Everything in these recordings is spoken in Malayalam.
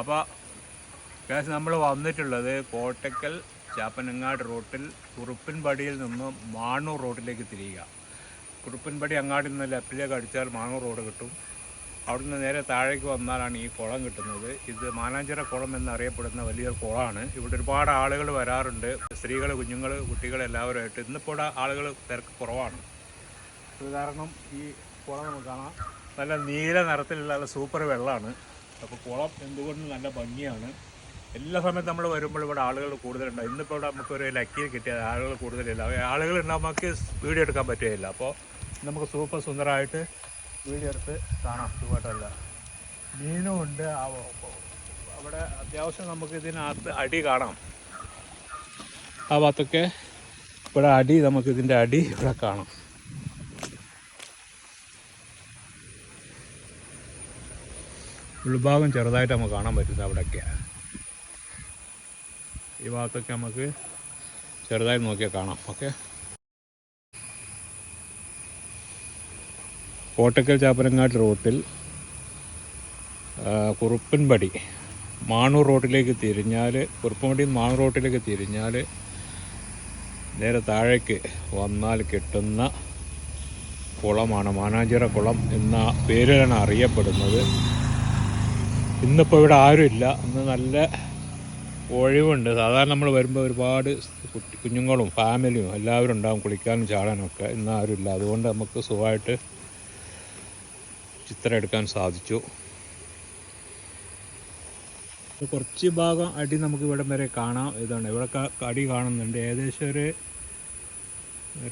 അപ്പോൾ ഗ്യാസ് നമ്മൾ വന്നിട്ടുള്ളത് കോട്ടക്കൽ ചാപ്പനങ്ങാട് റോട്ടിൽ കുറുപ്പിൻപടിയിൽ നിന്നും മാണൂർ റോഡിലേക്ക് തിരിയുക. കുറുപ്പിൻപടി അങ്ങാടി നിന്ന് ലെഫ്റ്റിലേക്ക് അടിച്ചാൽ മാണൂർ റോഡ് കിട്ടും. അവിടുന്ന് നേരെ താഴേക്ക് വന്നാലാണ് ഈ കുളം കിട്ടുന്നത്. ഇത് മാനാഞ്ചിറ കുളം എന്നറിയപ്പെടുന്ന വലിയൊരു കുളമാണ്. ഇവിടെ ഒരുപാട് ആളുകൾ വരാറുണ്ട്. സ്ത്രീകൾ കുഞ്ഞുങ്ങൾ കുട്ടികൾ എല്ലാവരുമായിട്ട്. ഇന്നിപ്പോൾ ആളുകൾ തിരക്ക് കുറവാണ്. കാരണം ഈ കുളം നമുക്ക് കാണാം. നല്ല നീല നിറത്തിലുള്ള സൂപ്പർ വെള്ളമാണ്. അപ്പോൾ കുളം എന്തുകൊണ്ടും നല്ല ഭംഗിയാണ്? എല്ലാ സമയത്തും നമ്മൾ വരുമ്പോൾ ഇവിടെ ആളുകൾ കൂടുതലുണ്ട്. ഇന്നിപ്പോൾ ഇവിടെ നമുക്ക് ഒരു ലക്കി കിട്ടിയത് ആളുകൾ കൂടുതലില്ല. ആളുകൾ ഉണ്ടാകുമ്പോൾ നമുക്ക് വീഡിയോ എടുക്കാൻ പറ്റുകയില്ല. അപ്പോൾ നമുക്ക് സൂപ്പർ സുന്ദരമായിട്ട് വീഡിയോ എടുത്ത് കാണാം. സുഖമായിട്ടല്ല. മീനും ഉണ്ട്. അവിടെ അത്യാവശ്യം നമുക്ക് ഇതിനകത്ത് അടി കാണാം. ആ ഭാഗത്തൊക്കെ ഇവിടെ അടി നമുക്ക് ഇതിന്റെ അടി ഇവിടെ കാണാം. ഉൾഭാഗം ചെറുതായിട്ട് നമുക്ക് കാണാൻ പറ്റുന്നത് അവിടെയൊക്കെ ഈ ഭാഗത്തൊക്കെ നമുക്ക് ചെറുതായിട്ട് നോക്കിയാൽ കാണാം. ഓക്കെ. കോട്ടക്കൽ ചാപ്പനങ്ങാട്ട് റൂട്ടിൽ കുറുപ്പൻപടി മാണൂർ റോട്ടിലേക്ക് തിരിഞ്ഞാൽ കുറുപ്പൻപടി മാണൂർ റോട്ടിലേക്ക് തിരിഞ്ഞാൽ നേരെ താഴേക്ക് വന്നാൽ കിട്ടുന്ന കുളമാണ്. മാനാഞ്ചിറ കുളം എന്ന പേരിലാണ് അറിയപ്പെടുന്നത്. ഇന്നിപ്പോൾ ഇവിടെ ആരുമില്ല ഇന്ന് നല്ല ഒഴിവുണ്ട്. സാധാരണ നമ്മൾ വരുമ്പോൾ ഒരുപാട് കുട്ടി കുഞ്ഞുങ്ങളും ഫാമിലിയും എല്ലാവരും ഉണ്ടാകും കുളിക്കാനും ചാടാനും ഒക്കെ. ഇന്ന് ആരുമില്ല അതുകൊണ്ട് നമുക്ക് സുഖമായിട്ട് ചിത്രം എടുക്കാൻ സാധിച്ചു. കുറച്ച് ഭാഗം അടി നമുക്ക് ഇവിടെ വരെ കാണാം. ഇതാണ്. ഇവിടെ അടി കാണുന്നുണ്ട്. ഏകദേശം ഒരു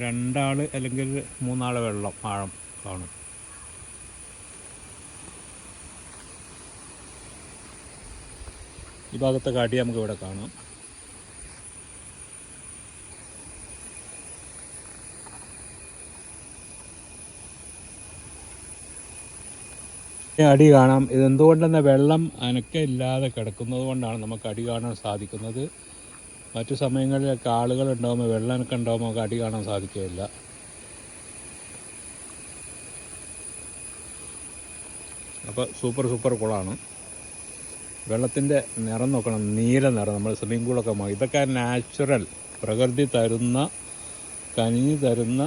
രണ്ടാൾ അല്ലെങ്കിൽ മൂന്നാൾ വെള്ളം ആഴം കാണും. ഈ ഭാഗത്തെ കാട്ടി നമുക്ക് ഇവിടെ കാണാം അടി കാണാം. ഇതെന്തുകൊണ്ടെന്ന വെള്ളം അനക്കമില്ലാതെ കിടക്കുന്നത് കൊണ്ടാണ് നമുക്ക് അടി കാണാൻ സാധിക്കുന്നത്. മറ്റു സമയങ്ങളിലൊക്കെ ആളുകൾ ഉണ്ടാകുമ്പോൾ വെള്ളം അനക്കം ഉണ്ടാകുമ്പോൾ നമുക്ക് അടി കാണാൻ സാധിക്കുകയില്ല. അപ്പോൾ സൂപ്പർ സൂപ്പർ കുളമാണ് വെള്ളത്തിന്റെ നിറം നോക്കണം നീല നിറം. നമ്മൾ സ്വിമ്മിംഗ് പൂളൊക്കെ മതി ഇതൊക്കെ നാച്ചുറൽ പ്രകൃതി തരുന്ന കനിഞ്ഞു തരുന്ന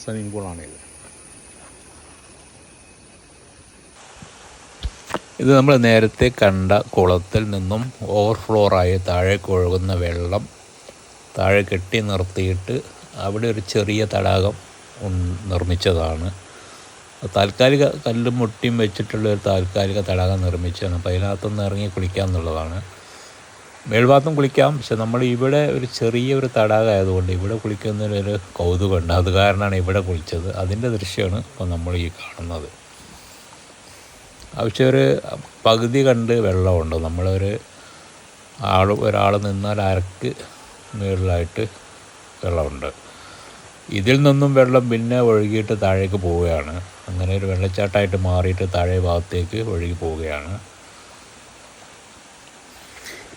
സ്വിമ്മിംഗ് പൂളാണിത് ഇത്. നമ്മൾ നേരത്തെ കണ്ട കുളത്തിൽ നിന്നും ഓവർഫ്ലോറായി താഴേക്ക് ഒഴുകുന്ന വെള്ളം താഴെ കെട്ടി നിർത്തിയിട്ട് അവിടെ ഒരു ചെറിയ തടാകം നിർമ്മിച്ചതാണ്. താൽക്കാലിക കല്ലും മുട്ടിയും വെച്ചിട്ടുള്ള ഒരു താൽക്കാലിക തടാകം നിർമ്മിച്ചതാണ്. അപ്പോൾ അതിനകത്തുനിന്ന് ഇറങ്ങി കുളിക്കാം എന്നുള്ളതാണ്. മേൽഭാഗത്തും കുളിക്കാം. പക്ഷെ നമ്മൾ ഇവിടെ ഒരു ചെറിയ ഒരു തടാകം ആയതുകൊണ്ട് ഇവിടെ കുളിക്കുന്നതിനൊരു കൗതുകമുണ്ട്. അത് കാരണമാണ് ഇവിടെ കുളിച്ചത്. അതിന്റെ ദൃശ്യമാണ് ഇപ്പോൾ നമ്മൾ ഈ കാണുന്നത്. പക്ഷേ ഒരു പകുതി കണ്ട് വെള്ളമുണ്ട്. നമ്മളൊരു ആൾ ഒരാൾ നിന്നാൽ അരക്ക് മുകളിലായിട്ട് വെള്ളമുണ്ട്. ഇതിൽ നിന്നും വെള്ളം പിന്നെ ഒഴുകിയിട്ട് താഴേക്ക് പോവുകയാണ്. അങ്ങനെ ഒരു വെള്ളച്ചാട്ടമായിട്ട് മാറിയിട്ട് താഴെ ഭാഗത്തേക്ക് ഒഴുകി പോവുകയാണ്.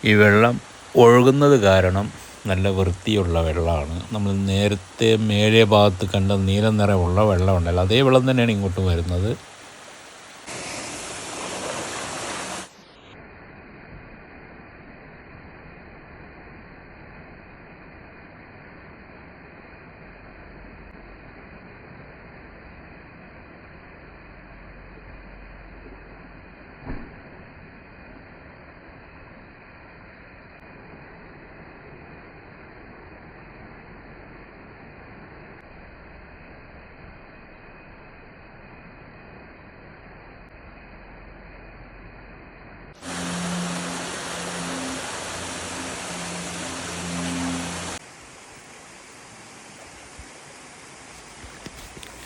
ഈ വെള്ളം ഒഴുകുന്നത് കാരണം നല്ല വൃത്തിയുള്ള വെള്ളമാണ്. നമ്മൾ നേരത്തെ മേലെ ഭാഗത്ത് കണ്ട നീല നിറമുള്ള വെള്ളമുണ്ടല്ലോ. അതേ വെള്ളം തന്നെയാണ് ഇങ്ങോട്ട് വരുന്നത്.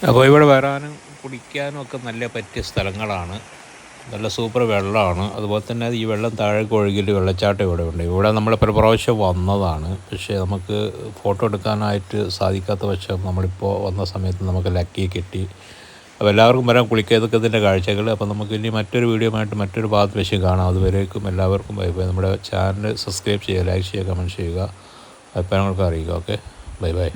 അപ്പോൾ ഇവിടെ വരാനും കുടിക്കാനും ഒക്കെ നല്ല പറ്റിയ സ്ഥലങ്ങളാണ്. നല്ല സൂപ്പർ വെള്ളമാണ്. അതുപോലെ തന്നെ ഈ വെള്ളം താഴേക്ക് ഒഴുകിയിട്ട് വെള്ളച്ചാട്ടം ഇവിടെ ഉണ്ട്. ഇവിടെ നമ്മൾ പ്രാവശ്യം വന്നതാണ്. പക്ഷേ നമുക്ക് ഫോട്ടോ എടുക്കാനായിട്ട് സാധിക്കാത്ത പക്ഷം നമ്മളിപ്പോൾ വന്ന സമയത്ത് നമുക്ക് ലക്കി കിട്ടി. അപ്പോൾ എല്ലാവർക്കും വരാൻ കുളിക്കുക കാഴ്ചകൾ. അപ്പോൾ നമുക്ക് ഇനി മറ്റൊരു വീഡിയോ ആയിട്ട് മറ്റൊരു ഭാഗത്ത് വെച്ച് കാണാം. അതുവരേക്കും എല്ലാവർക്കും ബൈ ബൈ നമ്മുടെ ചാനൽ സബ്സ്ക്രൈബ് ചെയ്യുക ലൈക്ക് ചെയ്യുക കമന്റ് ചെയ്യുക. അഭിപ്രായങ്ങൾക്ക് അറിയിക്കുക. Okay bye bye